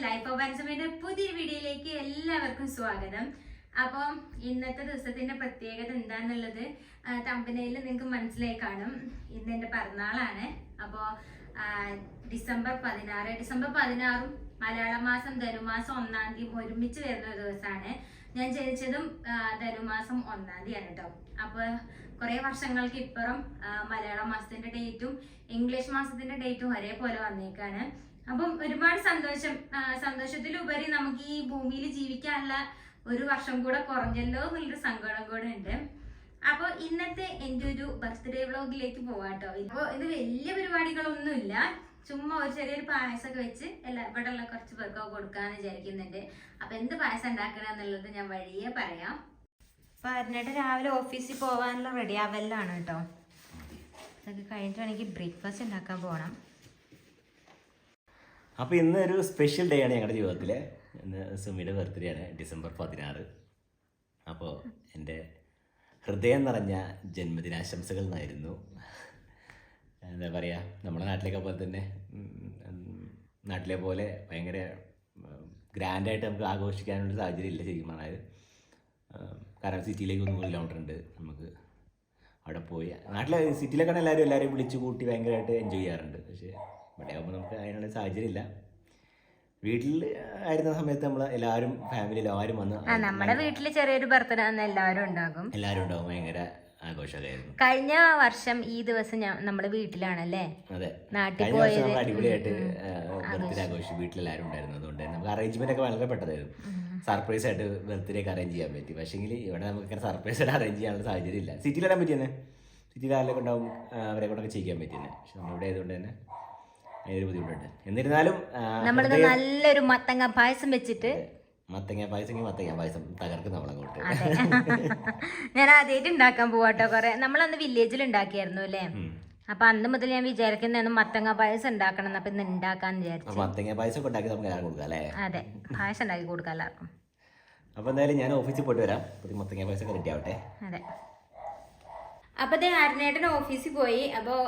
Life of ആൻസമിന്റെ പുതിയ വീഡിയോയിലേക്ക് എല്ലാവർക്കും സ്വാഗതം. അപ്പോൾ ഇന്നത്തെ ദിവസത്തിന്റെ പ്രത്യേകത എന്താന്നുള്ളത് തമ്പനയിൽ നിങ്ങൾക്ക് മനസ്സിലായി കാണും. ഇന്ന് എന്റെ പിറന്നാളാണ്. അപ്പോൾ ഡിസംബർ പതിനാറ് ഡിസംബർ പതിനാറും മലയാള മാസം ധനുമാസം ഒന്നാം തീയതി ഒരുമിച്ച് വരുന്ന ദിവസമാണ്. ഞാൻ ജനിച്ചതും ധനുമാസം ഒന്നാം തീയതിയാണ് കേട്ടോ. അപ്പോൾ കുറേ വർഷങ്ങൾക്ക് ഇപ്പുറം മലയാള മാസത്തിന്റെ ഡേറ്റും ഇംഗ്ലീഷ് മാസത്തിന്റെ ഡേറ്റും ഒരേപോലെ വന്നേക്കാണ്. അപ്പം ഒരുപാട് സന്തോഷം സന്തോഷത്തിലുപരി നമുക്ക് ഈ ഭൂമിയിൽ ജീവിക്കാനുള്ള ഒരു വർഷം കൂടെ കുറഞ്ഞല്ലോ എന്നുള്ളൊരു സങ്കടം കൂടെ ഉണ്ട്. അപ്പോൾ ഇന്നത്തെ എന്റെ ഒരു ബർത്ത്ഡേ വ്ളോഗിലേക്ക് പോവാട്ടോ. അപ്പോൾ ഇത് വലിയ പരിപാടികളൊന്നുമില്ല. ചുമ്മാ ഒരു ചെറിയൊരു പായസമൊക്കെ വെച്ച് എല്ലാ ഇവിടെ ഉള്ള കുറച്ച് പേർക്കൊക്കെ കൊടുക്കാന്ന് വിചാരിക്കുന്നുണ്ട്. അപ്പൊ എന്ത് പായസം ഉണ്ടാക്കണം എന്നുള്ളത് ഞാൻ വഴിയെ പറയാം. അപ്പൊ അരുണേട്ട രാവിലെ ഓഫീസിൽ പോകാനുള്ള റെഡി ആവല്ലാണ് കേട്ടോ. ഇതൊക്കെ കഴിഞ്ഞിട്ട് വേണമെങ്കിൽ ബ്രേക്ക്ഫാസ്റ്റ് ഉണ്ടാക്കാൻ പോകണം അപ്പോൾ ഇന്ന് ഒരു സ്പെഷ്യൽ ഡേ ആണ് ഞങ്ങളുടെ ജീവിതത്തിൽ ഇന്ന് സുമിയുടെ ബർത്ത്ഡേ ആണ് ഡിസംബർ പതിനാറ്. അപ്പോൾ എന്റെ ഹൃദയം നിറഞ്ഞ ജന്മദിനാശംസകൾ എന്നായിരുന്നു എന്താ പറയുക നമ്മുടെ നാട്ടിലേക്ക് പോലെ തന്നെ നാട്ടിലെ പോലെ ഭയങ്കര ഗ്രാൻഡായിട്ട് നമുക്ക് ആഘോഷിക്കാനുള്ള സാഹചര്യം ഇല്ല ശരിക്കും പറഞ്ഞാൽ കാരണം സിറ്റിയിലേക്ക് നൂറ് കിലോമീറ്റർ ഉണ്ട്. നമുക്ക് അവിടെ പോയി. നാട്ടിലെ സിറ്റിയിലേക്കാണ് എല്ലാവരും എല്ലാവരെയും വിളിച്ചു കൂട്ടി ഭയങ്കരമായിട്ട് എൻജോയ് ചെയ്യാറുണ്ട്. പക്ഷേ ഇവിടെ ആകുമ്പോൾ നമുക്ക് അതിനുള്ള സാഹചര്യം ഇല്ല വീട്ടിൽ ആയിരുന്ന സമയത്ത് നമ്മൾ എല്ലാവരും ഫാമിലി എല്ലാവരും വന്ന് ആ നമ്മുടെ വീട്ടിൽ ചെറിയൊരു ബർത്ത്ഡേ അന്ന് എല്ലാവരും ഉണ്ടാകും. എല്ലാവരും ഉണ്ടാവും ഭയങ്കര ആഘോഷമായിരുന്നു കഴിഞ്ഞ വർഷം ഈ ദിവസം ഞാൻ നമ്മുടെ വീട്ടിലാണല്ലേ? അതെ. നാട്ടിൽ പോയത്. അടിപൊളിയായിട്ട് ബർത്ത്ഡേ ആഘോഷിച്ചു വീട്ടിലെല്ലാവരും ഉണ്ടായിരുന്നു. അതുകൊണ്ട് നമുക്ക് അറേഞ്ച്മെന്റ് ഒക്കെ വളരെ പെട്ടതായിരുന്നു. സർപ്രൈസ് ആയിട്ട് ബർത്ത്ഡേ ഒക്കെ അറേഞ്ച് ചെയ്യാൻ പറ്റി. പക്ഷേങ്കിൽ ഇവിടെ നമുക്ക് സർപ്രൈസ് ആയിട്ട് അറേഞ്ച് ചെയ്യാനുള്ള സാഹചര്യം ഇല്ല സിറ്റിയിൽ ഇടാൻ പറ്റി തന്നെ സിറ്റിയിൽ ആരെങ്കിലും ഉണ്ടാവും അവരെ കൊണ്ടൊക്കെ ചെയ്യിക്കാൻ പറ്റിയെന്നെ. പക്ഷെ നമ്മളിവിടെ ആയതുകൊണ്ട് തന്നെ അതിനൊരു ബുദ്ധിമുട്ടുണ്ട് എന്നിരുന്നാലും നമ്മളിത് നല്ലൊരു മത്തങ്ങ പായസം വെച്ചിട്ട് മത്തങ്ങ പായസം മത്തങ്ങ പായസം തകർക്കും നമ്മളങ്ങോട്ട് അങ്ങോട്ട്. ഞാൻ ആദ്യമായിട്ട് ഉണ്ടാക്കാൻ പോവാട്ടോ കൊറേ. നമ്മളന്ന് വില്ലേജിൽ ഉണ്ടാക്കിയായിരുന്നു അല്ലേ. അപ്പൊ അന്ന് മുതൽ ഞാൻ വിചാരിക്കുന്ന മത്തങ്ങ പായസം ഉണ്ടാക്കണം അപ്പൊ ഇന്ന് ഉണ്ടാക്കാന്ന് വിചാരിച്ചു. മത്തങ്ങ പായസം ഉണ്ടാക്കി നമുക്ക് കൊടുക്കാം അല്ലേ? അതെ. പായസം ഉണ്ടാക്കി കൊടുക്കാം എല്ലാവർക്കും. അപ്പൊ എന്തായാലും ഞാൻ ഓഫീസിൽ പോയിട്ട് വരാം. മത്തങ്ങ പായസം റെഡി ആവട്ടെ. അതെ. അപ്പൊ ദേ അരുണേട്ടൻ ഓഫീസിൽ പോയി. അപ്പോൾ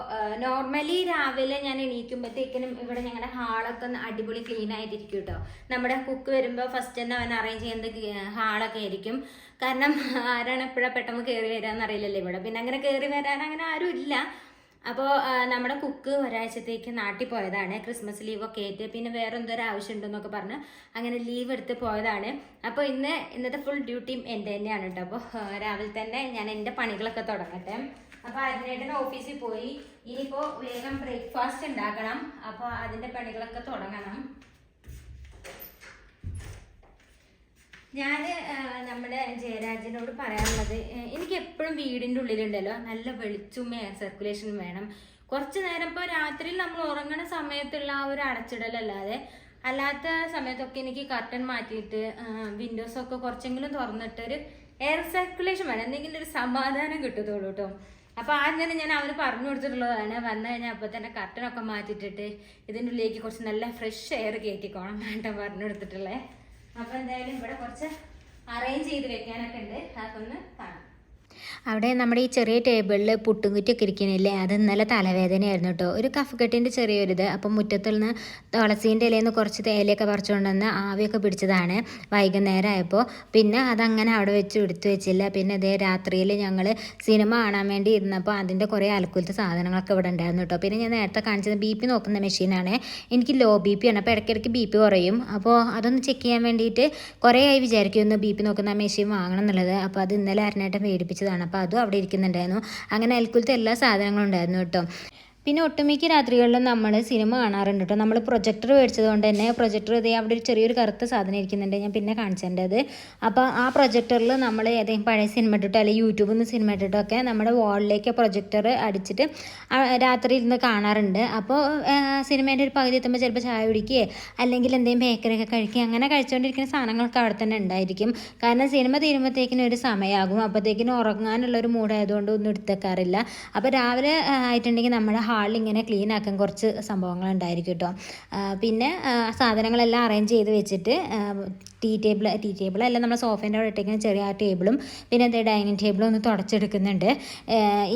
നോർമലി രാവിലെ ഞാൻ എണീക്കുമ്പോഴത്തേക്കിനും ഇവിടെ ഞങ്ങളുടെ ഹാളൊക്കെ അടിപൊളി ക്ലീൻ ആയിട്ടിരിക്കും കേട്ടോ നമ്മുടെ കുക്ക് വരുമ്പോൾ ഫസ്റ്റ് തന്നെ അവൻ അറേഞ്ച് ചെയ്യുന്നത് ഹാളൊക്കെ ആയിരിക്കും. കാരണം ആരാണ് എപ്പോഴാണ് പെട്ടെന്ന് കയറി വരാന്ന് അറിയില്ലല്ലോ ഇവിടെ. പിന്നെ അങ്ങനെ കയറി വരാൻ അങ്ങനെ ആരും ഇല്ല അപ്പോൾ നമ്മുടെ കുക്ക് ഒരാഴ്ചത്തേക്ക് നാട്ടിൽ പോയതാണ്. ക്രിസ്മസ് ലീവ് ഒക്കെ ആയിട്ട് പിന്നെ വേറെ എന്തോ ആവശ്യം ഉണ്ടെന്നൊക്കെ പറഞ്ഞ്. അങ്ങനെ ലീവ് എടുത്ത് പോയതാണ്. അപ്പോൾ ഇന്ന് ഇന്നത്തെ ഫുൾ ഡ്യൂട്ടിയും എന്റെ തന്നെയാണ് കേട്ടോ അപ്പോൾ രാവിലെ തന്നെ ഞാൻ എന്റെ പണികളൊക്കെ തുടങ്ങട്ടെ. അപ്പോൾ അതിനായിട്ട് ഓഫീസിൽ പോയി. ഇനിയിപ്പോൾ വേഗം ബ്രേക്ക്ഫാസ്റ്റ് ഉണ്ടാക്കണം. അപ്പോൾ അതിന്റെ പണികളൊക്കെ തുടങ്ങണം. ഞാൻ നമ്മുടെ ജയരാജനോട് പറയാനുള്ളത് എനിക്ക് എപ്പോഴും വീടിന്റെ ഉള്ളിലുണ്ടല്ലോ നല്ല വെളിച്ചും എയർ സർക്കുലേഷനും വേണം. കുറച്ച് നേരം ഇപ്പോൾ രാത്രിയിൽ നമ്മൾ ഉറങ്ങുന്ന സമയത്തുള്ള ആ ഒരു അടച്ചിടലല്ലാതെ അല്ലാത്ത സമയത്തൊക്കെ എനിക്ക് കർട്ടൻ മാറ്റിയിട്ട് വിൻഡോസ് ഒക്കെ കുറച്ചെങ്കിലും തുറന്നിട്ട് ഒരു എയർ സർക്കുലേഷൻ വേണം. എന്തെങ്കിലും ഒരു സമാധാനം കിട്ടത്തുള്ളൂ കേട്ടോ. അപ്പൊ ആദ്യം തന്നെ ഞാൻ അവന് പറഞ്ഞു കൊടുത്തിട്ടുള്ളതാണ് വന്നു കഴിഞ്ഞാൽ അപ്പൊ തന്നെ കർട്ടനൊക്കെ മാറ്റിയിട്ടിട്ട് ഇതിന്റെ ഉള്ളിലേക്ക് കുറച്ച് നല്ല ഫ്രഷ് എയർ കയറ്റിക്കോണം വേണ്ട പറഞ്ഞു കൊടുത്തിട്ടുള്ളത് അപ്പൊ എന്തായാലും ഇവിടെ കുറച്ച് അറേഞ്ച് ചെയ്ത് വെക്കാനൊക്കെ ഉണ്ട്. അതൊന്ന് കാണാം. അവിടെ നമ്മുടെ ഈ ചെറിയ ടേബിളിൽ പുട്ടും കുറ്റിയൊക്കെ ഇരിക്കണില്ലേ? അത് ഇന്നലെ തലവേദനയായിരുന്നു കേട്ടോ. ഒരു കഫക്കെട്ടിന്റെ ചെറിയൊരിത്. അപ്പം മുറ്റത്തിൽ നിന്ന് തുളസീന്റെ ഇലയിൽ നിന്ന് കുറച്ച് തേയിലയൊക്കെ പറിച്ചുകൊണ്ട് വന്ന് ആവിയൊക്കെ പിടിച്ചതാണ് വൈകുന്നേരം ആയപ്പോൾ പിന്നെ അതങ്ങനെ അവിടെ വെച്ച് എടുത്തു വെച്ചില്ല. പിന്നെ അതേ രാത്രിയിൽ ഞങ്ങൾ സിനിമ കാണാൻ വേണ്ടി ഇരുന്നപ്പോൾ അതിന്റെ കുറേ അലക്കുലത്തെ സാധനങ്ങളൊക്കെ ഇവിടെ ഉണ്ടായിരുന്നു കേട്ടോ. പിന്നെ ഞാൻ നേരത്തെ കാണിച്ചത് ബി പി നോക്കുന്ന മെഷീനാണ്. എനിക്ക് ലോ ബി പി ആണ്. അപ്പോൾ ഇടയ്ക്കിടയ്ക്ക് ബി പി കുറയും. അപ്പോൾ അതൊന്ന് ചെക്ക് ചെയ്യാൻ വേണ്ടിയിട്ട് കുറേ ആയി വിചാരിക്കുമെന്ന് ബി പി നോക്കുന്ന മെഷീൻ വാങ്ങണം എന്നുള്ളത്. അപ്പോൾ അത് ഇന്നലെ അരനായിട്ട് മേടിപ്പിച്ചതാണ് അപ്പോൾ അതും അവിടെ ഇരിക്കുന്നുണ്ടായിരുന്നു. അങ്ങനെ അയൽക്കുലത്തെ എല്ലാ സാധനങ്ങളും ഉണ്ടായിരുന്നു കേട്ടോ. പിന്നെ ഒട്ടുമിക്ക രാത്രികളിലും നമ്മൾ സിനിമ കാണാറുണ്ട് കേട്ടോ നമ്മൾ പ്രൊജക്ടർ മേടിച്ചത് കൊണ്ട് തന്നെ പ്രൊജക്ടർ ഇതേ അവിടെ ഒരു ചെറിയൊരു കറുത്ത സാധനം ഇരിക്കുന്നുണ്ട്. ഞാൻ പിന്നെ കാണിച്ചത് അപ്പോൾ ആ പ്രൊജക്ടറിൽ നമ്മൾ ഏതെങ്കിലും പഴയ സിനിമ ഇട്ടിട്ടോ അല്ലെങ്കിൽ യൂട്യൂബിൽ നിന്ന് സിനിമ ഇട്ടിട്ടോ ഒക്കെ നമ്മുടെ വാളിലേക്ക് പ്രൊജക്ടർ അടിച്ചിട്ട് രാത്രി ഇരുന്ന് കാണാറുണ്ട്. അപ്പോൾ സിനിമേന്റെ ഒരു പകുതി എത്തുമ്പോൾ ചിലപ്പോൾ ചായ കുടിക്കുകയോ അല്ലെങ്കിൽ എന്തെങ്കിലും ബേക്കറിയൊക്കെ കഴിക്കുക അങ്ങനെ കഴിച്ചുകൊണ്ടിരിക്കുന്ന സാധനങ്ങളൊക്കെ അവിടെ തന്നെ ഉണ്ടായിരിക്കും. കാരണം സിനിമ തീരുമ്പോഴത്തേക്കിനും ഒരു സമയമാകും അപ്പോഴത്തേക്കിനും ഉറങ്ങാനുള്ള ഒരു മൂഡായതുകൊണ്ട് ഒന്നും എടുത്തേക്കാറില്ല അപ്പോൾ രാവിലെ ആയിട്ടുണ്ടെങ്കിൽ നമ്മുടെ ഹാളിൽ ഇങ്ങനെ ക്ലീൻ ആക്കാൻ കുറച്ച് സംഭവങ്ങൾ ഉണ്ടായിരിക്കും കേട്ടോ പിന്നെ സാധനങ്ങളെല്ലാം അറേഞ്ച് ചെയ്ത് വെച്ചിട്ട് ടീ ടേബിൾ ടീ ടേബിൾ അല്ല നമ്മുടെ സോഫേന്റെ അവിടെ ഇട്ടേക്കുന്ന ചെറിയ ആ ടേബിളും പിന്നെ അതേ ഡൈനിങ് ടേബിളും ഒന്ന് തുടച്ചെടുക്കുന്നുണ്ട്.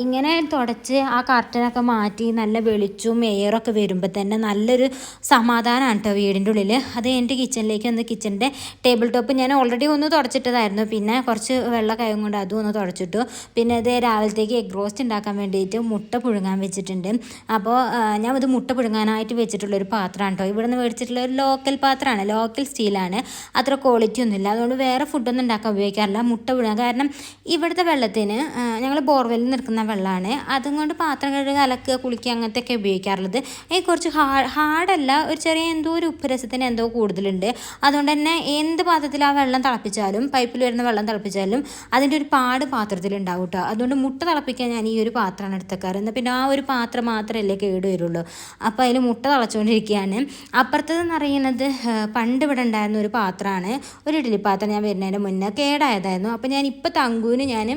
ഇങ്ങനെ തുടച്ച് ആ കർട്ടനൊക്കെ മാറ്റി നല്ല വെളിച്ചവും എയറൊക്കെ വരുമ്പോൾ തന്നെ നല്ലൊരു സമാധാനമാണ് കേട്ടോ വീടിന്റെ ഉള്ളിൽ അത് എന്റെ കിച്ചണിലേക്ക് ഒന്ന് കിച്ചണിന്റെ ടേബിൾ ടോപ്പ് ഞാൻ ഓൾറെഡി ഒന്ന് തുടച്ചിട്ടതായിരുന്നു. പിന്നെ കുറച്ച് വെള്ള കൈയും കൊണ്ട് അതും ഒന്ന് തുടച്ചിട്ടു. പിന്നെ ഇത് രാവിലത്തേക്ക് എഗ് റോസ്റ്റ് ഉണ്ടാക്കാൻ വേണ്ടിയിട്ട് മുട്ട പുഴുങ്ങാൻ വെച്ചിട്ടുണ്ട്. അപ്പോൾ ഞാൻ ഇത് മുട്ട പുഴുങ്ങാനായിട്ട് വെച്ചിട്ടുള്ളൊരു പാത്രമാണ് കേട്ടോ ഇവിടെ നിന്ന് മേടിച്ചിട്ടുള്ള ഒരു ലോക്കൽ പാത്രമാണ്. ലോക്കൽ സ്റ്റീലാണ് അത്ര ക്വാളിറ്റി ഒന്നുമില്ല. അതുകൊണ്ട് വേറെ ഫുഡൊന്നും ഉണ്ടാക്കാൻ ഉപയോഗിക്കാറില്ല. മുട്ട വിടുക. കാരണം ഇവിടുത്തെ വെള്ളത്തിന് ഞങ്ങൾ ബോർവെല്ലിൽ നിൽക്കുന്ന വെള്ളമാണ് അതും കൊണ്ട് പാത്രം കഴുകുക അലക്കുക കുളിക്കുക അങ്ങനത്തെ ഒക്കെ ഉപയോഗിക്കാറുള്ളത്. ഈ കുറച്ച് ഹാ ഹാർഡല്ല ഒരു ചെറിയ എന്തോ ഒരു ഉപ്പ് രസത്തിന് എന്തോ കൂടുതലുണ്ട്. അതുകൊണ്ട് തന്നെ എന്ത് പാത്രത്തിൽ ആ വെള്ളം തിളപ്പിച്ചാലും പൈപ്പിൽ വരുന്ന വെള്ളം തിളപ്പിച്ചാലും അതിന്റെ ഒരു പാട് പാത്രത്തിൽ ഉണ്ടാവും കേട്ടോ അതുകൊണ്ട് മുട്ട തിളപ്പിക്കാൻ ഞാൻ ഈ ഒരു പാത്രമാണ് എടുത്തേക്കാറ്. എന്നാൽ പിന്നെ ആ ഒരു പാത്രം മാത്രമല്ലേ കേട് വരുള്ളൂ. അപ്പോൾ അതിൽ മുട്ട തിളച്ചുകൊണ്ടിരിക്കുകയാണ് അപ്പുറത്തതെന്ന് പറയുന്നത് പണ്ട് ഇവിടെ ഉണ്ടായിരുന്ന ഒരു പാത്രമാണ്. ഒരു ഇഡ്ഡലി പാത്രം ഞാൻ വരുന്നതിന് മുന്നേ കേടായതായിരുന്നു. അപ്പോൾ ഞാൻ ഇപ്പോൾ തങ്കുവിന് ഞാൻ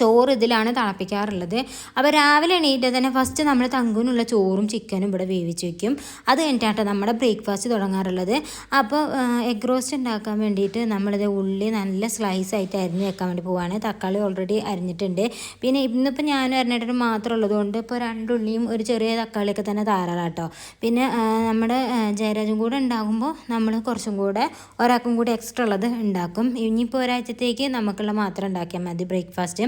ചോറ് ഇതിലാണ് തിളപ്പിക്കാറുള്ളത് അപ്പോൾ രാവിലെ എണീറ്റ് തന്നെ ഫസ്റ്റ് നമ്മൾ തങ്കുനുള്ള ചോറും ചിക്കനും ഇവിടെ വേവിച്ച് വെക്കും. അത് കഴിഞ്ഞിട്ടാണ് നമ്മുടെ ബ്രേക്ക്ഫാസ്റ്റ് തുടങ്ങാറുള്ളത്. അപ്പോൾ എഗ് റോസ്റ്റ് ഉണ്ടാക്കാൻ വേണ്ടിയിട്ട് നമ്മളിത് ഉള്ളി നല്ല സ്ലൈസ് ആയിട്ട് അരിഞ്ഞ് വെക്കാൻ വേണ്ടി പോവാണ്. തക്കാളി ഓൾറെഡി അരിഞ്ഞിട്ടുണ്ട്. പിന്നെ ഇന്നിപ്പോൾ ഞാനും അരിഞ്ഞിട്ട് മാത്രം ഉള്ളതുകൊണ്ട് ഇപ്പോൾ രണ്ടുള്ളിയും ഒരു ചെറിയ തക്കാളിയൊക്കെ തന്നെ ധാരാളാട്ടോ പിന്നെ നമ്മുടെ ജയരാജും കൂടെ ഉണ്ടാകുമ്പോൾ നമ്മൾ കുറച്ചും കൂടെ ഒരാൾക്കും കൂടി എക്സ്ട്രാ ഉള്ളത് ഉണ്ടാക്കും. ഇനിയിപ്പോൾ ഒരാഴ്ചത്തേക്ക് നമുക്കുള്ള മാത്രം ഉണ്ടാക്കിയാൽ മതി ബ്രേക്ക്ഫാസ്റ്റ്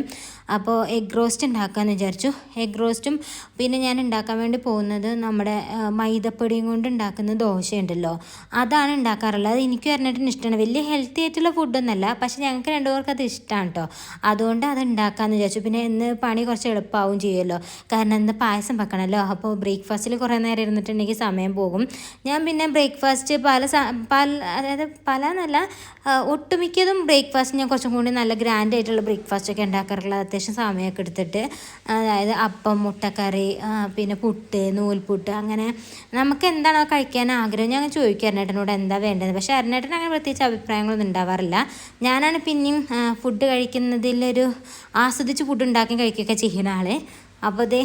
അപ്പോൾ എഗ് റോസ്റ്റ് ഉണ്ടാക്കാമെന്ന് വിചാരിച്ചു. എഗ് റോസ്റ്റും പിന്നെ ഞാൻ ഉണ്ടാക്കാൻ വേണ്ടി പോകുന്നത് നമ്മുടെ മൈദപ്പൊടിയും കൊണ്ട് ഉണ്ടാക്കുന്ന ദോശയുണ്ടല്ലോ. അതാണ് ഉണ്ടാക്കാറുള്ളത്. അത് എനിക്ക് പറഞ്ഞിട്ട് ഇഷ്ടമാണ്. വലിയ ഹെൽത്തി ആയിട്ടുള്ള ഫുഡൊന്നുമല്ല പക്ഷേ ഞങ്ങൾക്ക് രണ്ടുപേർക്ക് അത് ഇഷ്ടമാണ് കേട്ടോ അതുകൊണ്ട് അത് ഉണ്ടാക്കാമെന്ന് വിചാരിച്ചു. പിന്നെ ഇന്ന് പണി കുറച്ച് എളുപ്പമാവും ചെയ്യുമല്ലോ. കാരണം ഇന്ന് പായസം വെക്കണമല്ലോ. അപ്പോൾ ബ്രേക്ക്ഫാസ്റ്റിൽ കുറേ നേരം ഇരുന്നിട്ടുണ്ടെങ്കിൽ സമയം പോകും. ഞാൻ പിന്നെ ബ്രേക്ക്ഫാസ്റ്റ് പല പല അതായത് പല എന്നല്ല ഒട്ടുമിക്കതും ബ്രേക്ക്ഫാസ്റ്റ് ഞാൻ കുറച്ചും കൂടി നല്ല ഗ്രാൻഡ് ആയിട്ടുള്ള ബ്രേക്ക്ഫാസ്റ്റ് ഒക്കെ ഉണ്ടാക്കാറുള്ളത് അത്യാവശ്യം സമയമൊക്കെ എടുത്തിട്ട് അതായത് അപ്പം മുട്ടക്കറി പിന്നെ പുട്ട് നൂൽപുട്ട് അങ്ങനെ നമുക്ക് എന്താണോ കഴിക്കാൻ ആഗ്രഹം? ഞാൻ ചോദിക്കും അരുണേട്ടനോട് എന്താ വേണ്ടത്? പക്ഷേ അരുണേട്ടൻ അങ്ങനെ പ്രത്യേകിച്ച് അഭിപ്രായങ്ങളൊന്നും ഉണ്ടാവാറില്ല. ഞാനാണ് പിന്നെയും ഫുഡ് കഴിക്കുന്നതിലൊരു ആസ്വദിച്ച് ഫുഡ് ഉണ്ടാക്കി കഴിക്കുകയൊക്കെ ചെയ്യുന്ന ആൾ. അപ്പോൾ ഇത്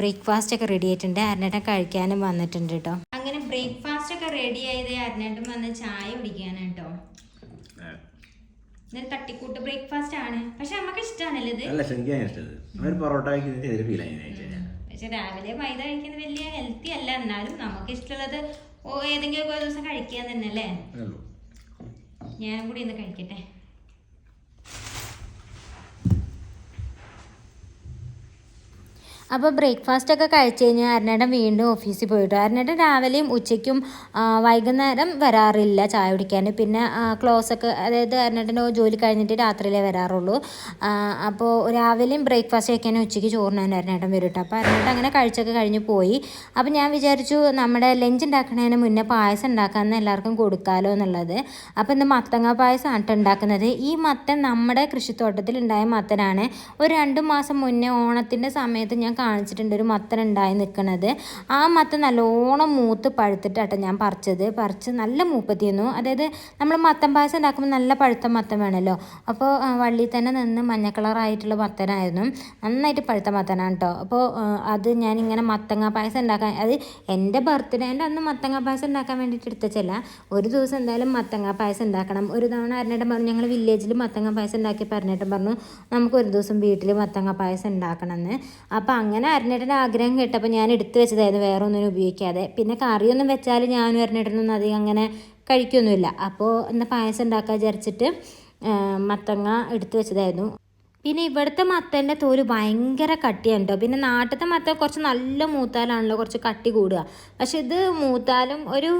ബ്രേക്ക്ഫാസ്റ്റ് ഒക്കെ റെഡി ആയിട്ടുണ്ട്. അരുണേട്ടൻ കഴിക്കാനും വന്നിട്ടുണ്ട് കേട്ടോ അങ്ങനെ ബ്രേക്ക്ഫാസ്റ്റ് ഒക്കെ റെഡി ആയത് അരുണേട്ടൻ വന്ന് ചായ കുടിക്കാനാണ് കേട്ടോ ഇതൊരു തട്ടിക്കൂട്ട് ബ്രേക്ക്ഫാസ്റ്റ് ആണ്. പക്ഷെ നമുക്ക് ഇഷ്ടമാണല്ലോ ഇത്. അല്ല ശരിക്കും ഇഷ്ടത് ഒരു പൊറോട്ട കഴിക്കുന്നതിന് ഫീൽ പക്ഷെ രാവിലെ മൈദ കഴിക്കുന്നത് വലിയ ഹെൽത്തി അല്ല. എന്നാലും നമുക്ക് ഇഷ്ടമുള്ളത് ഏതെങ്കിലും ഒരു ദിവസം കഴിക്കാൻ തന്നെ അല്ലേ? ഞാനും കൂടി ഇന്ന് കഴിക്കട്ടെ. അപ്പോൾ ബ്രേക്ക്ഫാസ്റ്റ് ഒക്കെ കഴിച്ച് കഴിഞ്ഞാൽ അരുണേട്ടൻ വീണ്ടും ഓഫീസിൽ പോയിട്ട്. അരുണേട്ടൻ രാവിലെയും ഉച്ചയ്ക്കും വൈകുന്നേരം വരാറില്ല ചായ കുടിക്കാൻ. പിന്നെ ക്ലോസ് ഒക്കെ അതായത് അരുണേട്ടന്റെ ജോലി കഴിഞ്ഞിട്ട് രാത്രിയിലേ വരാറുള്ളൂ. അപ്പോൾ രാവിലെയും ബ്രേക്ക്ഫാസ്റ്റ് കഴിക്കാൻ ഉച്ചയ്ക്ക് ചോറിനാണ് അരുണേട്ടൻ വരും കേട്ടോ. അപ്പോൾ അരുണേട്ടൻ അങ്ങനെ കഴിച്ചൊക്കെ കഴിഞ്ഞ് പോയി. അപ്പോൾ ഞാൻ വിചാരിച്ചു നമ്മുടെ ലഞ്ച് ഉണ്ടാക്കുന്നതിന് മുന്നേ പായസം ഉണ്ടാക്കാമെന്ന് എല്ലാവർക്കും കൊടുക്കാമല്ലോ എന്നുള്ളത്. അപ്പോൾ ഇന്ന് മത്തങ്ങ പായസം കേട്ടോ ഉണ്ടാക്കുന്നത്. ഈ മത്തൻ നമ്മുടെ കൃഷിത്തോട്ടത്തിൽ ഉണ്ടായ മത്തനാണ്. ഒരു രണ്ട് മാസം മുന്നേ ഓണത്തിന്റെ സമയത്ത് ഞാൻ കാണിച്ചിട്ടുണ്ട് ഒരു മത്തൻ ഉണ്ടായി നിൽക്കണത് ആ മത്തൻ നല്ലോണം മൂത്ത് പഴുത്തിട്ടാട്ടോ ഞാൻ പറിച്ചത്. പറിച്ച് നല്ല മൂപ്പത്തിയിരുന്നു അതായത് നമ്മൾ മത്തൻ പായസം ഉണ്ടാക്കുമ്പോൾ നല്ല പഴുത്ത മത്തൻ വേണമല്ലോ അപ്പോൾ വള്ളി തന്നെ നിന്ന് മഞ്ഞ കളറായിട്ടുള്ള മത്തനായിരുന്നു. നന്നായിട്ട് പഴുത്ത മത്തനാണ് കേട്ടോ അപ്പോൾ അത് ഞാനിങ്ങനെ മത്തങ്ങ പായസം ഉണ്ടാക്കാൻ അത് എന്റെ ബർത്ത്ഡേന്റെ അന്ന് മത്തങ്ങ പായസം ഉണ്ടാക്കാൻ വേണ്ടിയിട്ട് എടുത്തച്ചല്ല. ഒരു ദിവസം എന്തായാലും മത്തങ്ങ പായസം ഉണ്ടാക്കണം. ഒരു തവണ അറിഞ്ഞിട്ട് പറഞ്ഞു ഞങ്ങൾ വില്ലേജിൽ മത്തങ്ങ പായസം ഉണ്ടാക്കി പറഞ്ഞിട്ട് പറഞ്ഞു നമുക്ക് ഒരു ദിവസം വീട്ടിൽ മത്തങ്ങ പായസം ഉണ്ടാക്കണം എന്ന് അപ്പോൾ അങ്ങനെ അരനേട്ടന്റെ ആഗ്രഹം കേട്ടപ്പോൾ ഞാൻ എടുത്തു വെച്ചതായിരുന്നു വേറെ ഒന്നിനും ഉപയോഗിക്കാതെ. പിന്നെ കറിയൊന്നും വെച്ചാൽ ഞാനും അരനേട്ടനൊന്നും അധികം അങ്ങനെ കഴിക്കൊന്നുമില്ല. അപ്പോൾ എന്നാൽ പായസം ഉണ്ടാക്കാൻ വിചാരിച്ചിട്ട് മത്തങ്ങ എടുത്തു വെച്ചതായിരുന്നു. പിന്നെ ഇവിടുത്തെ മത്തന്റെ തോൽ ഭയങ്കര കട്ടിയാണ് കേട്ടോ പിന്നെ നാട്ടിലത്തെ മത്തൻ കുറച്ച് നല്ല മൂത്താലാണല്ലോ കുറച്ച് കട്ടി കൂടുക. പക്ഷെ ഇത് മൂത്താലും ഒരു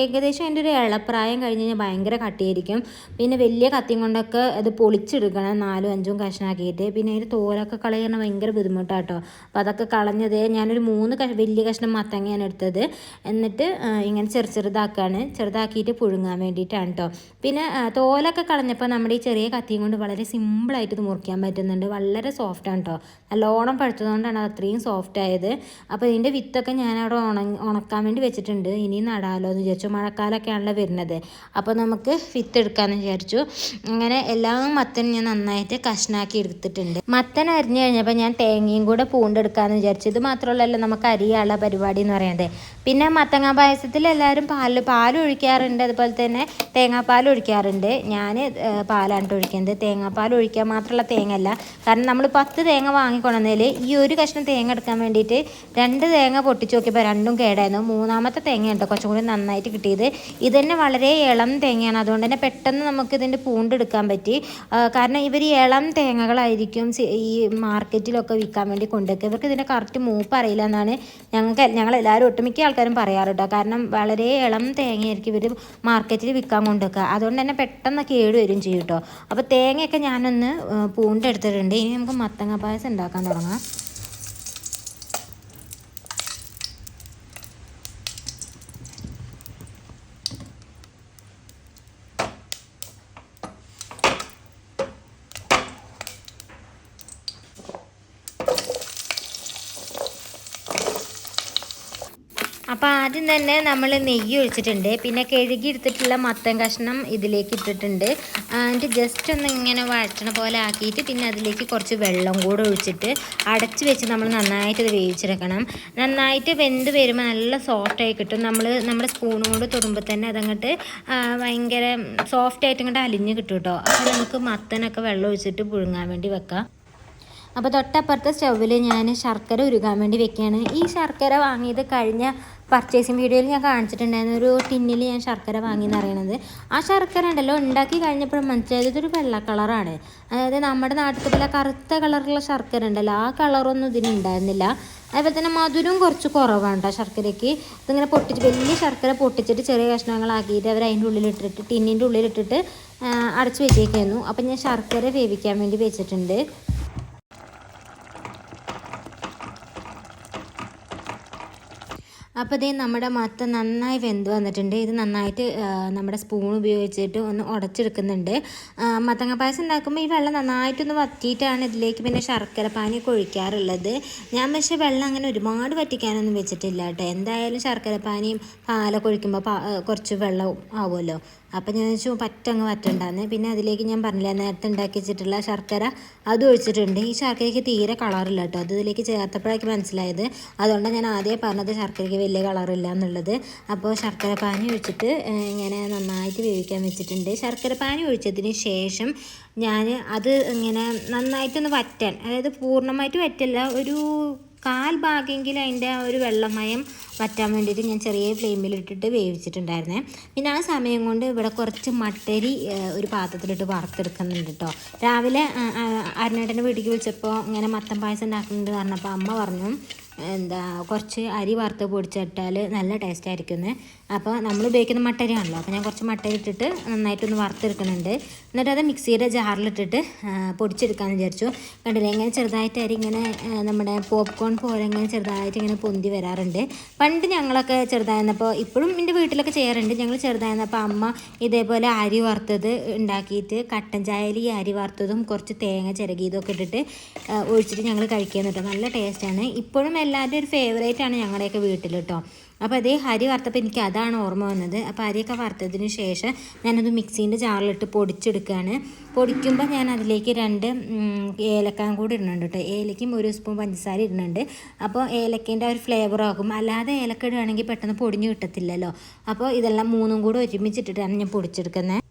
ഏകദേശം അതിന്റെ ഒരു ഇളപ്രായം കഴിഞ്ഞ് കഴിഞ്ഞാൽ ഭയങ്കര കട്ടിയായിരിക്കും. പിന്നെ വലിയ കത്തിയും കൊണ്ടൊക്കെ അത് പൊളിച്ചെടുക്കണം നാലും അഞ്ചും കഷ്ണാക്കിയിട്ട്. പിന്നെ അതിന്റെ തോലൊക്കെ കളയണ ഭയങ്കര ബുദ്ധിമുട്ടാണ് കേട്ടോ അപ്പോൾ അതൊക്കെ കളഞ്ഞത് ഞാനൊരു മൂന്ന് കഷ വലിയ കഷ്ണം മത്തങ്ങയാണ് എടുത്തത്. എന്നിട്ട് ഇങ്ങനെ ചെറു ചെറുതാക്കുകയാണ് ചെറുതാക്കിയിട്ട് പുഴുങ്ങാൻ വേണ്ടിയിട്ടാണ് കേട്ടോ പിന്നെ തോലൊക്കെ കളഞ്ഞപ്പോൾ നമ്മുടെ ഈ ചെറിയ കത്തിയും കൊണ്ട് വളരെ സിമ്പിളായിട്ട് ഇത് മുറിക്കാൻ പറ്റുന്നുണ്ട്. വളരെ സോഫ്റ്റാണ് കേട്ടോ നല്ലോണം പഴുത്തതുകൊണ്ടാണ് അത് അത്രയും സോഫ്റ്റ് ആയത്. അപ്പോൾ ഇതിന്റെ വിത്തൊക്കെ ഞാൻ അവിടെ ഉണക്കാൻ വേണ്ടി വെച്ചിട്ടുണ്ട്. ഇനി നടാലോ എന്ന് വിചാരിച്ചു. മഴക്കാലമൊക്കെ ആണല്ലോ വരുന്നത്. അപ്പോൾ നമുക്ക് വിത്ത് എടുക്കാമെന്ന് വിചാരിച്ചു. അങ്ങനെ എല്ലാ മത്തനും ഞാൻ നന്നായിട്ട് കഷ്ണാക്കി എടുത്തിട്ടുണ്ട്. മത്തൻ അരിഞ്ഞു കഴിഞ്ഞപ്പോൾ ഞാൻ തേങ്ങയും കൂടെ പൂണ്ടെടുക്കാമെന്ന് വിചാരിച്ചു. ഇത് മാത്രമല്ലല്ലോ നമുക്ക് അരിയാനുള്ള പരിപാടി എന്ന് പറയുന്നത്. പിന്നെ മത്തങ്ങ പായസത്തിൽ എല്ലാവരും പാൽ പാൽ ഒഴിക്കാറുണ്ട്. അതുപോലെ തന്നെ തേങ്ങാപ്പാൽ ഒഴിക്കാറുണ്ട്. ഞാൻ പാലാണ് ഒഴിക്കുന്നത്. തേങ്ങാപ്പാൽ ഒഴിക്കാൻ മാത്രമുള്ള തേങ്ങ അല്ല കാരണം നമ്മൾ പത്ത് തേങ്ങ വാങ്ങിക്കൊണ്ടുവന്നതിൽ ഈ ഒരു കഷ്ണം തേങ്ങ എടുക്കാൻ വേണ്ടിയിട്ട് രണ്ട് തേങ്ങ പൊട്ടിച്ച് നോക്കിയപ്പോൾ രണ്ടും കേടായിരുന്നു. മൂന്നാമത്തെ തേങ്ങ ഉണ്ട് കുറച്ചും കൂടി നന്നായിട്ട് കിട്ടിയത്. ഇത് തന്നെ വളരെ ഇളം തേങ്ങയാണ്. അതുകൊണ്ട് തന്നെ പെട്ടെന്ന് നമുക്ക് ഇതിന്റെ പൂണ്ടെടുക്കാൻ പറ്റി. കാരണം ഇവർ ഇളം തേങ്ങകളായിരിക്കും ഈ മാർക്കറ്റിലൊക്കെ വിൽക്കാൻ വേണ്ടി കൊണ്ടുവയ്ക്കുക ഇവർക്ക് ഇതിന്റെ കറക്റ്റ് മൂപ്പ് അറിയില്ല എന്നാണ് ഞങ്ങൾക്ക് ഞങ്ങളെല്ലാവരും ഒട്ടുമിക്ക ആൾക്കാരും പറയാറ് കേട്ടോ കാരണം വളരെ ഇളം തേങ്ങയായിരിക്കും ഇവർ മാർക്കറ്റിൽ വിൽക്കാൻ കൊണ്ടുവയ്ക്കുക അതുകൊണ്ട് തന്നെ പെട്ടെന്ന് കേട് വരും ചെയ്യും കേട്ടോ അപ്പോൾ തേങ്ങയൊക്കെ ഞാനൊന്ന് ആ, പൂണ്ടെടുത്തിട്ടുണ്ട് ഇനി നമുക്ക് മത്തങ്ങ പായസം ഉണ്ടാക്കാൻ തുടങ്ങാം. അപ്പോൾ ആദ്യം തന്നെ നമ്മൾ നെയ്യ് ഒഴിച്ചിട്ടുണ്ട്. പിന്നെ കഴുകി എടുത്തിട്ടുള്ള മത്തൻ കഷ്ണം ഇതിലേക്ക് ഇട്ടിട്ടുണ്ട്. എന്നിട്ട് ജസ്റ്റ് ഒന്ന് ഇങ്ങനെ വഴറ്റണ പോലെ ആക്കിയിട്ട് പിന്നെ അതിലേക്ക് കുറച്ച് വെള്ളം കൂടെ ഒഴിച്ചിട്ട് അടച്ച് വെച്ച് നമ്മൾ നന്നായിട്ട് ഇത് വേവിച്ചെടുക്കണം. നന്നായിട്ട് വെന്ത് വരുമ്പോൾ നല്ല സോഫ്റ്റായി കിട്ടും. നമ്മൾ നമ്മുടെ സ്പൂൺ കൊണ്ട് തൊടുമ്പോൾ തന്നെ അതങ്ങോട്ട് ഭയങ്കര സോഫ്റ്റായിട്ട് ഇങ്ങോട്ട് അലിഞ്ഞ് കിട്ടും കേട്ടോ അപ്പോൾ നമുക്ക് മത്തനൊക്കെ വെള്ളം ഒഴിച്ചിട്ട് പുഴുങ്ങാൻ വേണ്ടി വെക്കാം. അപ്പോൾ തൊട്ടപ്പുറത്തെ സ്റ്റൗവിൽ ഞാൻ ശർക്കര ഉരുകാൻ വേണ്ടി വെക്കുകയാണ്. ഈ ശർക്കര വാങ്ങിയത് കഴിഞ്ഞ പർച്ചേസിങ് വീഡിയോയിൽ ഞാൻ കാണിച്ചിട്ടുണ്ടായിരുന്നു. ഒരു ടിന്നിൽ ഞാൻ ശർക്കര വാങ്ങി എന്ന് അറിയണത് ആ ശർക്കര ഉണ്ടല്ലോ ഉണ്ടാക്കി കഴിഞ്ഞപ്പോൾ മനസ്സിലായത് ഇതൊരു വെള്ള കളറാണ് അതായത് നമ്മുടെ നാട്ടിൽ പോലെ കറുത്ത കളറുള്ള ശർക്കര ഉണ്ടല്ലോ ആ കളറൊന്നും ഇതിനുണ്ടായിരുന്നില്ല അതേപോലെ തന്നെ മധുരം കുറച്ച് കുറവാണ് കേട്ടോ ശർക്കരയ്ക്ക്. ഇതിങ്ങനെ പൊട്ടിച്ച് വലിയ ശർക്കര പൊട്ടിച്ചിട്ട് ചെറിയ കഷ്ണങ്ങളാക്കിയിട്ട് അവർ അതിന്റെ ഉള്ളിലിട്ടിട്ട് ടിന്നിന്റെ ഉള്ളിലിട്ടിട്ട് അടച്ച് വെച്ചേക്കായിരുന്നു. അപ്പം ഞാൻ ശർക്കര വേവിക്കാൻ വേണ്ടി വെച്ചിട്ടുണ്ട്. അപ്പോൾ ഇതേ നമ്മുടെ മത്ത നന്നായി വെന്ത് വന്നിട്ടുണ്ട്. ഇത് നന്നായിട്ട് നമ്മുടെ സ്പൂൺ ഉപയോഗിച്ചിട്ട് ഒന്ന് ഉടച്ചെടുക്കുന്നുണ്ട്. മത്തങ്ങ പായസം ഉണ്ടാക്കുമ്പോൾ ഈ വെള്ളം നന്നായിട്ടൊന്ന് വറ്റിയിട്ടാണ് ഇതിലേക്ക് പിന്നെ ശർക്കര പാനിയൊക്കെ ഒഴിക്കാറുള്ളത്. ഞാൻ പക്ഷേ വെള്ളം അങ്ങനെ ഒരുപാട് വറ്റിക്കാനൊന്നും വെച്ചിട്ടില്ല കേട്ടോ. എന്തായാലും ശർക്കര പാനിയും പാലൊക്കെ ഒഴിക്കുമ്പോൾ കുറച്ച് വെള്ളം ആവുമല്ലോ. അപ്പം ഞാൻ വെച്ചു പറ്റങ്ങ് വറ്റണ്ടാന്ന് പിന്നെ അതിലേക്ക് ഞാൻ പറഞ്ഞില്ല നേരത്തെ ഉണ്ടാക്കി വെച്ചിട്ടുള്ള ശർക്കര അത് ഒഴിച്ചിട്ടുണ്ട്. ഈ ശർക്കരയ്ക്ക് തീരെ കളറില്ല കേട്ടോ. അത് ഇതിലേക്ക് ചേർത്തപ്പോഴേക്ക് മനസ്സിലായത്. അതുകൊണ്ട് ഞാൻ ആദ്യം പറഞ്ഞത് ശർക്കരയ്ക്ക് വലിയ കളറില്ല എന്നുള്ളത്. അപ്പോൾ ശർക്കര പാനി ഒഴിച്ചിട്ട് ഇങ്ങനെ നന്നായിട്ട് വേവിക്കാൻ വെച്ചിട്ടുണ്ട്. ശർക്കര പാനി ഒഴിച്ചതിന് ശേഷം ഞാൻ അത് ഇങ്ങനെ നന്നായിട്ടൊന്ന് വറ്റാൻ അതായത് പൂർണമായിട്ട് വറ്റല്ല ഒരു കാൽ ഭാഗമെങ്കിലും അതിന്റെ ആ ഒരു വെള്ളമയം വറ്റാൻ വേണ്ടിയിട്ട് ഞാൻ ചെറിയ ഫ്ലെയിമിലിട്ടിട്ട് വേവിച്ചിട്ടുണ്ടായിരുന്നേ. പിന്നെ ആ സമയം കൊണ്ട് ഇവിടെ കുറച്ച് മട്ടരി ഒരു പാത്രത്തിലിട്ട് വറുത്തെടുക്കുന്നുണ്ട് കേട്ടോ രാവിലെ അരുണേട്ടന്റെ വീട്ടിലേക്ക് വിളിച്ചപ്പോൾ ഇങ്ങനെ മത്തൻ പായസം ഉണ്ടാക്കുന്നുണ്ട് പറഞ്ഞപ്പോൾ അമ്മ പറഞ്ഞു എന്താ കുറച്ച് അരി വറുത്ത് പൊടിച്ചിട്ടാൽ നല്ല ടേസ്റ്റ് ആയിരിക്കും അപ്പോൾ നമ്മൾ ഉപയോഗിക്കുന്ന മട്ടരിയാണല്ലോ അപ്പോൾ ഞാൻ കുറച്ച് മട്ടരി ഇട്ടിട്ട് നന്നായിട്ടൊന്ന് വറുത്തെടുക്കുന്നുണ്ട്. എന്നിട്ട് അത് മിക്സിയുടെ ജാറിലിട്ടിട്ട് പൊടിച്ചെടുക്കാമെന്ന് വിചാരിച്ചു. കണ്ടില്ലേ ഇങ്ങനെ ചെറുതായിട്ട് അരി ഇങ്ങനെ നമ്മുടെ പോപ്കോൺ പോലെ ഇങ്ങനെ ചെറുതായിട്ട് ഇങ്ങനെ പൊന്തി വരാറുണ്ട്. പണ്ട് ഞങ്ങളൊക്കെ ചെറുതായിരുന്നപ്പോൾ ഇപ്പോഴും എന്റെ വീട്ടിലൊക്കെ ചെയ്യാറുണ്ട്. ഞങ്ങൾ ചെറുതായിരുന്നപ്പോൾ അമ്മ ഇതേപോലെ അരി വറുത്തത് ഉണ്ടാക്കിയിട്ട് കട്ടൻ ചായയിൽ ഈ അരി വറുത്തതും കുറച്ച് തേങ്ങ ചിരകിയതൊക്കെ ഇട്ടിട്ട് ഒഴിച്ചിട്ട് ഞങ്ങൾ കഴിക്കാൻ കേട്ടോ. നല്ല ടേസ്റ്റാണ് ഇപ്പോഴും എല്ലാവരുടെയും ഒരു ഫേവറേറ്റ് ആണ് ഞങ്ങളുടെയൊക്കെ വീട്ടിൽ കേട്ടോ അപ്പോൾ അതേ അരി വറുത്തപ്പോൾ എനിക്ക് അതാണ് ഓർമ്മ വന്നത്. അപ്പോൾ അരിയൊക്കെ വറുത്തതിന് ശേഷം ഞാനത് മിക്സീന്റെ ജാറിലിട്ട് പൊടിച്ചെടുക്കുകയാണ് പൊടിക്കുമ്പോൾ ഞാൻ അതിലേക്ക് രണ്ട് ഏലക്കാൻ കൂടി ഇടുന്നുണ്ട് കേട്ടോ ഏലക്കും ഒരു സ്പൂൺ പഞ്ചസാര ഇടുന്നുണ്ട്. അപ്പോൾ ഏലക്കേന്റെ ഒരു ഫ്ലേവർ ആകും. അല്ലാതെ ഏലക്ക ഇടുകയാണെങ്കിൽ പെട്ടെന്ന് പൊടിഞ്ഞു കിട്ടത്തില്ലല്ലോ. അപ്പോൾ ഇതെല്ലാം മൂന്നും കൂടി ഒരുമിച്ചിട്ടിട്ടാണ് ഞാൻ പൊടിച്ചെടുക്കുന്നത്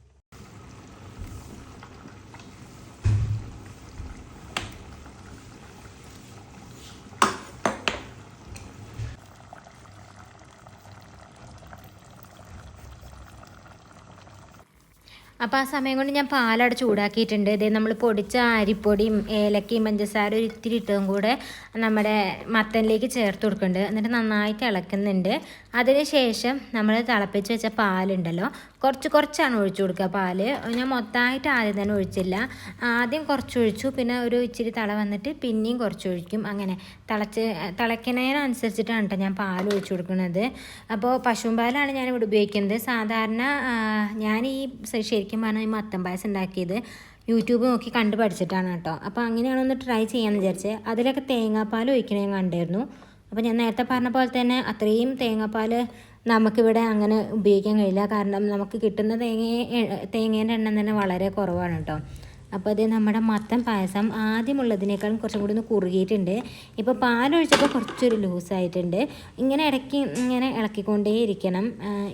അപ്പോൾ ആ സമയം കൊണ്ട് ഞാൻ പാലവിടെ ചൂടാക്കിയിട്ടുണ്ട്. ഇതേ നമ്മൾ പൊടിച്ച അരിപ്പൊടിയും ഏലക്കയും പഞ്ചസാര ഒരു ഇത്തിരി ഇട്ടതും കൂടെ നമ്മുടെ മത്തനിലേക്ക് ചേർത്ത് കൊടുക്കുന്നുണ്ട്. എന്നിട്ട് നന്നായിട്ട് ഇളക്കുന്നുണ്ട്. അതിന് ശേഷം നമ്മൾ തിളപ്പിച്ച് വെച്ച പാലുണ്ടല്ലോ കുറച്ച് കുറച്ചാണ് ഒഴിച്ചു കൊടുക്കുക പാൽ. ഞാൻ മൊത്തമായിട്ട് ആദ്യം തന്നെ ഒഴിച്ചില്ല. ആദ്യം കുറച്ച് ഒഴിച്ചു പിന്നെ ഒരു ഇച്ചിരി തള വന്നിട്ട് പിന്നെയും കുറച്ച് ഒഴിക്കും. അങ്ങനെ തിളച്ച് തിളയ്ക്കുന്നതിനനുസരിച്ചിട്ടാണ് കേട്ടോ ഞാൻ പാൽ ഒഴിച്ചു കൊടുക്കുന്നത്. അപ്പോൾ പശുമ്പാലാണ് ഞാനിവിടെ ഉപയോഗിക്കുന്നത്. സാധാരണ ഞാൻ ഈ സ- ശരിക്കും ഈ മത്തൻ പായസം ഉണ്ടാക്കിയത് യൂട്യൂബ് നോക്കി കണ്ട് പഠിച്ചിട്ടാണ് കേട്ടോ. അപ്പോൾ അങ്ങനെയാണ് ഒന്ന് ട്രൈ ചെയ്യാമെന്ന് വിചാരിച്ചത് അതിലൊക്കെ തേങ്ങാപ്പാൽ ഒഴിക്കണേ ഞാൻ കണ്ടായിരുന്നു. അപ്പോൾ ഞാൻ നേരത്തെ പറഞ്ഞ പോലെ തന്നെ അത്രയും തേങ്ങാപ്പാൽ നമുക്കിവിടെ അങ്ങനെ ഉപയോഗിക്കാൻ കഴിയില്ല. കാരണം നമുക്ക് കിട്ടുന്ന തേങ്ങ തേങ്ങേന്റെ എണ്ണം തന്നെ വളരെ കുറവാണ് കേട്ടോ. അപ്പോൾ അത് നമ്മുടെ മത്തൻ പായസം ആദ്യമുള്ളതിനേക്കാളും കുറച്ചും കൂടി ഒന്ന് കുറുകിയിട്ടുണ്ട്. ഇപ്പോൾ പാലൊഴിച്ചപ്പോൾ കുറച്ചൊരു ലൂസായിട്ടുണ്ട്. ഇങ്ങനെ ഇടയ്ക്ക് ഇങ്ങനെ ഇളക്കിക്കൊണ്ടേ ഇരിക്കണം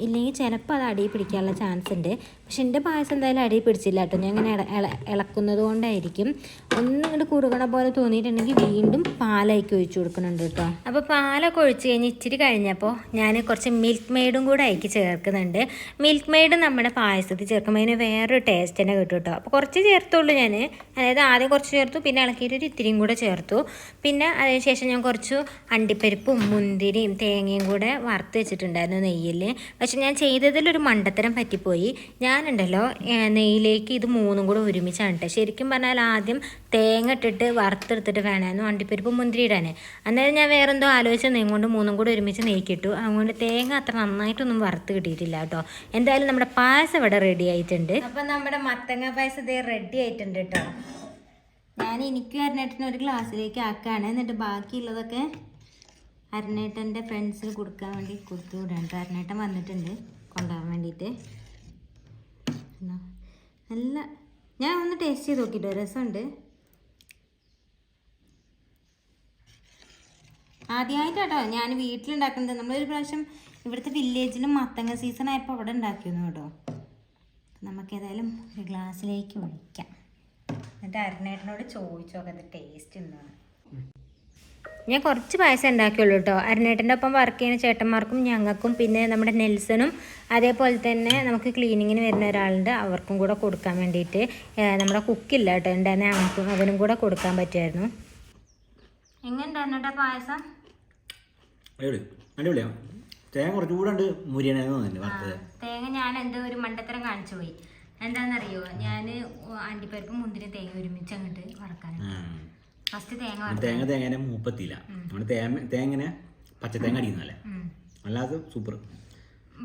ഇല്ലെങ്കിൽ ചിലപ്പോൾ അത് അടിയിൽ പിടിക്കാനുള്ള ചാൻസ് ഉണ്ട് പക്ഷെ എന്റെ പായസം എന്തായാലും അടിയിൽ പിടിച്ചില്ല കേട്ടോ. ഞാൻ ഇങ്ങനെ ഇള- ഇള- ഇളക്കുന്നത് കൊണ്ടായിരിക്കും. ഒന്നും ഇങ്ങോട്ട് കുറുകണ പോലെ തോന്നിയിട്ടുണ്ടെങ്കിൽ വീണ്ടും പാലായിക്കി ഒഴിച്ചു കൊടുക്കുന്നുണ്ട് കേട്ടോ. അപ്പോൾ പാലൊക്കെ ഒഴിച്ച് കഴിഞ്ഞ് ഇച്ചിരി കഴിഞ്ഞപ്പോൾ ഞാൻ കുറച്ച് മിൽക്ക് മെയ്ഡും കൂടെ അയക്കി ചേർക്കുന്നുണ്ട്. മിൽക്ക് മെയ്ഡ് നമ്മുടെ പായസത്തിൽ ചേർക്കുമ്പോൾ അതിന് വേറൊരു ടേസ്റ്റ് തന്നെ കിട്ടും കേട്ടോ. അപ്പോൾ കുറച്ച് ചേർത്തുള്ളൂ ഞാൻ അതായത് ആദ്യം കുറച്ച് ചേർത്തു പിന്നെ ഇളക്കിയിട്ട് ഒരു ഇത്തിരിയും കൂടെ ചേർത്തു. പിന്നെ അതിനുശേഷം ഞാൻ കുറച്ച് അണ്ടിപ്പരിപ്പും മുന്തിരിയും തേങ്ങയും കൂടെ വറുത്ത് വെച്ചിട്ടുണ്ടായിരുന്നു നെയ്യിൽ പക്ഷെ ഞാൻ ചെയ്തതിലൊരു മണ്ടത്തരം പറ്റിപ്പോയി. ഞാനുണ്ടല്ലോ നെയ്യിലേക്ക് ഇത് മൂന്നും കൂടെ ഒരുമിച്ചാണ് കേട്ടോ ശരിക്കും പറഞ്ഞാൽ ആദ്യം തേങ്ങ ഇട്ടിട്ട് വറുത്തെടുത്തിട്ട് വേണമായിരുന്നു അണ്ടിപ്പരിപ്പ് മുന്തിരി ഇടാൻ അന്നേരം ഞാൻ വേറെ എന്തോ ആലോചിച്ച് നെയ്യും കൊണ്ട് മൂന്നും കൂടെ ഒരുമിച്ച് നെയ്ക്കിട്ടു. അതുകൊണ്ട് തേങ്ങ അത്ര നന്നായിട്ടൊന്നും വറുത്ത് കിട്ടിയിട്ടില്ല കേട്ടോ എന്തായാലും നമ്മുടെ പായസം ഇവിടെ റെഡി ആയിട്ടുണ്ട്. അപ്പം നമ്മുടെ മത്തങ്ങ പായസം ഇതേ റെഡി ആയിട്ടുണ്ട് കേട്ടോ ഞാൻ എനിക്ക് അരനേട്ടന് ഒരു ഗ്ലാസ്സിലേക്ക് ആക്കുകയാണ് എന്നിട്ട് ബാക്കിയുള്ളതൊക്കെ അരനേട്ടന്റെ ഫ്രണ്ട്സിന് കൊടുക്കാൻ വേണ്ടി കൊടുത്തു വിടാൻ കേട്ടോ അരനേട്ടൻ വന്നിട്ടുണ്ട്. കൊണ്ടുപോകാൻ വേണ്ടിയിട്ട്. നല്ല ഞാൻ ഒന്ന് ടേസ്റ്റ് ചെയ്ത് നോക്കിട്ടോ രസമുണ്ട്. ആദ്യമായിട്ടാട്ടോ ഞാൻ വീട്ടിലുണ്ടാക്കുന്നത്. നമ്മളൊരു പ്രാവശ്യം ഇവിടുത്തെ വില്ലേജിലും മത്തങ്ങ സീസൺ ആയപ്പോൾ അവിടെ ഉണ്ടാക്കിയിരുന്നു കേട്ടോ. നമുക്കേതായാലും ഒരു ഗ്ലാസ്സിലേക്ക് ഒഴിക്കാം. എന്നിട്ട് അരുണേട്ടനോട് ചോദിച്ചു നോക്കാം ടേസ്റ്റ് ഉണ്ടോന്ന് ഞാൻ കുറച്ച് പായസം ഉണ്ടാക്കിയുള്ളൂ കേട്ടോ. അരുണേട്ടന്റെ ഒപ്പം വർക്ക് ചെയ്യുന്ന ചേട്ടന്മാർക്കും ഞങ്ങൾക്കും പിന്നെ നമ്മുടെ നെൽസനും അതേപോലെ തന്നെ നമുക്ക് ക്ലീനിങ്ങിന് വരുന്ന ഒരാളുണ്ട്. അവർക്കും കൂടെ കൊടുക്കാൻ വേണ്ടിയിട്ട് നമ്മുടെ കുക്കില്ല കേട്ടോ. ഉണ്ടായിരുന്ന ഞങ്ങൾക്കും അവനും കൂടെ കൊടുക്കാൻ പറ്റുമായിരുന്നു. എങ്ങനെയുണ്ടായിരുന്നു പായസം? തേങ്ങ തേങ്ങ ഞാൻ എന്തോ ഒരു മണ്ടത്തരം കാണിച്ചു പോയി. എന്താണെന്നറിയോ? ഞാൻ അണ്ടിപ്പരിപ്പും മുന്തിരി തേങ്ങ ഒരുമിച്ച് അങ്ങോട്ട്. ഫസ്റ്റ് തേങ്ങ തേങ്ങനെ മൂപ്പത്തില്ല നമ്മൾ തേങ്ങ തേങ്ങനെ തേങ്ങ അടിക്കുന്നല്ലേ. അല്ലാതെ സൂപ്പർ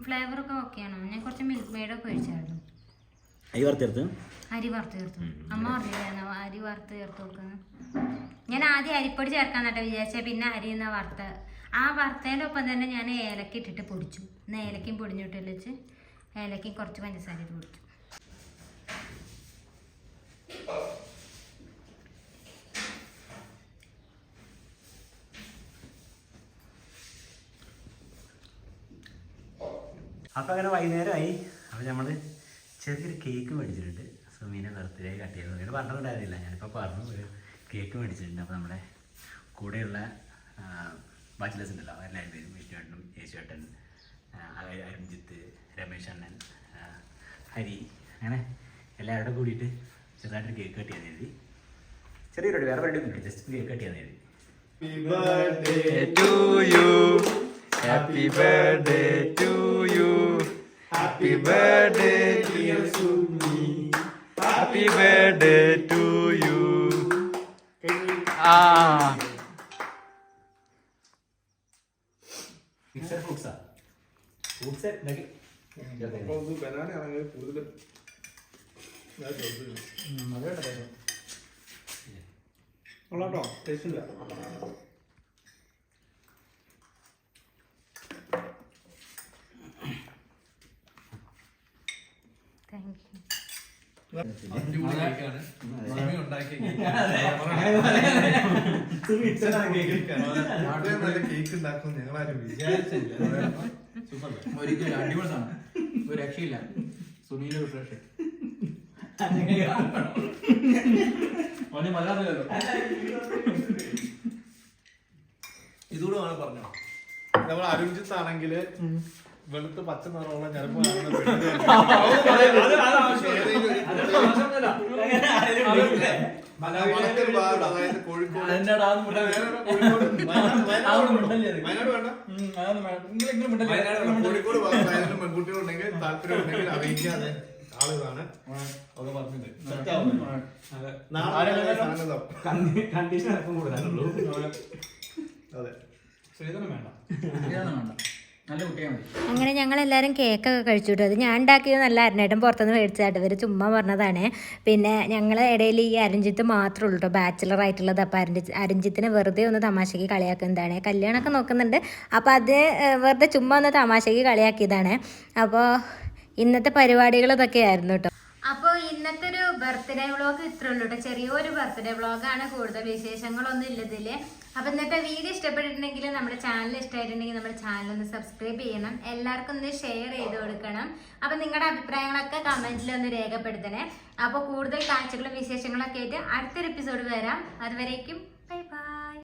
ഫ്ലേവറൊക്കെ ഓക്കെയാണോ ഞാൻ കുറച്ച് മിൽക്ക് മെയ്ഡൊക്കെ ഒഴിച്ചായിരുന്നു. അരി വറുത്തെടുത്ത് അരി അമ്മ പറഞ്ഞില്ലായിരുന്നോ അരി വറുത്ത് ചേർത്ത് നോക്കുന്നു. ഞാൻ ആദ്യം അരിപ്പൊടി ചേർക്കാൻ നട്ടെ വിചാരിച്ച പിന്നെ അരി എന്ന വറുത്ത. ആ വറുത്തതിന്റെ ഒപ്പം തന്നെ ഞാൻ ഏലക്ക ഇട്ടിട്ട് പൊടിച്ചു. ഏലക്കയും പൊടിഞ്ഞിട്ട് വെച്ച് ഏലക്കയും കുറച്ച് പഞ്ചസാര ഇട്ട് പൊടിച്ചു. അപ്പോൾ അങ്ങനെ വൈകുന്നേരമായി. അപ്പോൾ നമ്മൾ ചെറിയൊരു കേക്ക് മേടിച്ചിട്ടുണ്ട്. സുമീനെ ബർത്ത്ഡേ കട്ട് ചെയ്ത് സുമീനെ പറഞ്ഞിട്ടുണ്ടായിരുന്നില്ല. ഞാനിപ്പോൾ പറഞ്ഞു ഒരു കേക്ക് മേടിച്ചിട്ടുണ്ട്. അപ്പോൾ നമ്മുടെ കൂടെയുള്ള ബാച്ചിലേഴ്സ് ഉണ്ടല്ലോ. എല്ലാവരും പേരും വിഷ്ണുവേട്ടനും യേശുവേട്ടൻ അരുൺജിത്ത് രമേശ് അണ്ണൻ ഹരി അങ്ങനെ എല്ലാവരുടെ കൂടിയിട്ട് ചെറുതായിട്ടൊരു കേക്ക് കട്ട് ചെയ്യാൻ എഴുതി ചെറിയൊരു വേറെ പരിപാടി ജസ്റ്റ് കേക്ക് കട്ട് ചെയ്യാൻ എഴുതി Happy birthday to you. Happy birthday to you. Happy birthday dear Sumi. Happy birthday to you. Ah. Mixer ഫ്രൂട്ട്സാ fruits ഉണ്ടാക്കി ബനാന ആണെങ്കിൽ കൂടുതൽ കൊള്ളാട്ടോ ടേസ്റ്റ് ഇല്ല താങ്ക് യു കേക്ക് ഉണ്ടാക്കും ഞങ്ങളാരും വിചാരിച്ചില്ല. ഒരിക്കലും അടിപൊളി സാധനം. ഒരു രക്ഷയില്ല. ഇതുകൂടെ വേണം പറഞ്ഞു. നമ്മൾ അരുൺജിത്ത് ആണെങ്കിൽ വെളുത്ത് പച്ച നിറമുള്ള കോഴിക്കോട്. പെൺകുട്ടികളുണ്ടെങ്കിൽ താല്പര്യമുണ്ടെങ്കിൽ അറിയിക്കാതെ ആളുകളാണ്. സാധനം കണ്ടീഷൻ അല്പം കൂടുതലുള്ളൂ അതെ. ശ്രീധനം വേണ്ട. ശ്രീധരൻ വേണ്ട. അങ്ങനെ ഞങ്ങൾ എല്ലാവരും കേക്കൊക്കെ കഴിച്ചു കേട്ടോ അത് ഞാൻ ഉണ്ടാക്കിയത് നല്ല അരനേട്ടം പുറത്തുനിന്ന് മേടിച്ചതായിട്ട് ഇവർ ചുമ്മാ പറഞ്ഞതാണ്. പിന്നെ ഞങ്ങൾ ഇടയിൽ ഈ അരഞ്ചിത്ത് മാത്രമേ ഉള്ളൂ കേട്ടോ ബാച്ചിലർ ആയിട്ടുള്ളത്. അപ്പോൾ അരഞ്ചി അരഞ്ചിത്തിനെ വെറുതെ ഒന്ന് തമാശയ്ക്ക് കളിയാക്കുന്നതാണ് കല്യാണമൊക്കെ നോക്കുന്നുണ്ട്. അപ്പോൾ അത് വെറുതെ ചുമ്മാ ഒന്ന് തമാശയ്ക്ക് കളിയാക്കിയതാണ്. അപ്പോൾ ഇന്നത്തെ പരിപാടികൾ ഇതൊക്കെയായിരുന്നു കേട്ടോ അപ്പോൾ ഇന്നത്തെ ഒരു ബർത്ത്ഡേ വ്ളോഗ് ഇത്രയുള്ളൂ കേട്ടോ ചെറിയൊരു ബർത്ത്ഡേ വ്ളോഗാണ് കൂടുതൽ വിശേഷങ്ങളൊന്നും ഇല്ലതിൽ അപ്പോൾ ഇന്നത്തെ വീഡിയോ ഇഷ്ടപ്പെട്ടിട്ടുണ്ടെങ്കിൽ നമ്മുടെ ചാനൽ ഇഷ്ടമായിട്ടുണ്ടെങ്കിൽ നമ്മുടെ ചാനൽ ഒന്ന് സബ്സ്ക്രൈബ് ചെയ്യണം. എല്ലാവർക്കും ഒന്ന് ഷെയർ ചെയ്ത് കൊടുക്കണം. അപ്പോൾ നിങ്ങളുടെ അഭിപ്രായങ്ങളൊക്കെ കമന്റിൽ ഒന്ന് രേഖപ്പെടുത്തണേ. അപ്പോൾ കൂടുതൽ കാഴ്ചകളും വിശേഷങ്ങളൊക്കെ ആയിട്ട് അടുത്തൊരു എപ്പിസോഡ് വരാം. അതുവരേക്കും